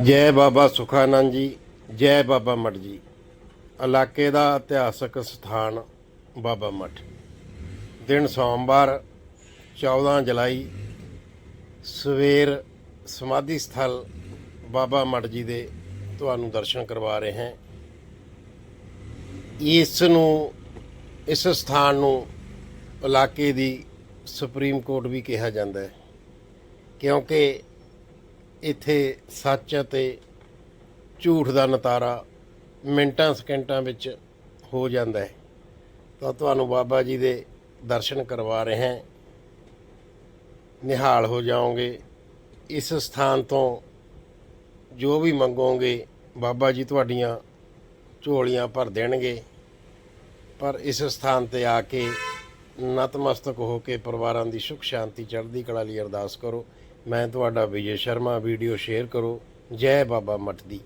ਜੈ ਬਾਬਾ ਸੁਖਾਨੰਦ ਜੀ, ਜੈ ਬਾਬਾ ਮਠ ਜੀ। ਇਲਾਕੇ ਦਾ ਇਤਿਹਾਸਕ ਸਥਾਨ ਬਾਬਾ ਮੱਠ। ਦਿਨ ਸੋਮਵਾਰ 14 ਜੁਲਾਈ, ਸਵੇਰ ਸਮਾਧੀ ਸਥਲ ਬਾਬਾ ਮਠ ਜੀ ਦੇ ਤੁਹਾਨੂੰ ਦਰਸ਼ਨ ਕਰਵਾ ਰਹੇ ਹਾਂ। ਇਸ ਨੂੰ, ਇਸ ਸਥਾਨ ਨੂੰ ਇਲਾਕੇ ਦੀ ਸੁਪਰੀਮ ਕੋਰਟ ਵੀ ਕਿਹਾ ਜਾਂਦਾ ਹੈ। ਕਿਉਂਕਿ ਇੱਥੇ ਸੱਚ ਅਤੇ ਝੂਠ ਦਾ ਨਤਾਰਾ ਮਿੰਟਾਂ ਸਕਿੰਟਾਂ ਵਿੱਚ ਹੋ ਜਾਂਦਾ ਹੈ। ਤਾਂ ਤੁਹਾਨੂੰ ਬਾਬਾ ਜੀ ਦੇ ਦਰਸ਼ਨ ਕਰਵਾ ਰਹੇ ਹਾਂ। ਨਿਹਾਲ ਹੋ ਜਾਓਗੇ। ਇਸ ਸਥਾਨ ਤੋਂ ਜੋ ਵੀ ਮੰਗੋਗੇ, ਬਾਬਾ ਜੀ ਤੁਹਾਡੀਆਂ ਝੋਲੀਆਂ ਭਰ ਦੇਣਗੇ। ਪਰ ਇਸ ਸਥਾਨ ਤੇ ਆ ਕੇ ਨਤਮਸਤਕ ਹੋ ਕੇ ਪਰਿਵਾਰਾਂ ਦੀ ਸੁਖ ਸ਼ਾਂਤੀ ਚੜ੍ਹਦੀ ਕਲਾ ਲਈ ਅਰਦਾਸ ਕਰੋ। ਮੈਂ ਤੁਹਾਡਾ ਵਿਜੇ ਸ਼ਰਮਾ ਵੀਡੀਓ ਸ਼ੇਅਰ ਕਰੋ। ਜੈ ਬਾਬਾ ਮਠ ਦੀ।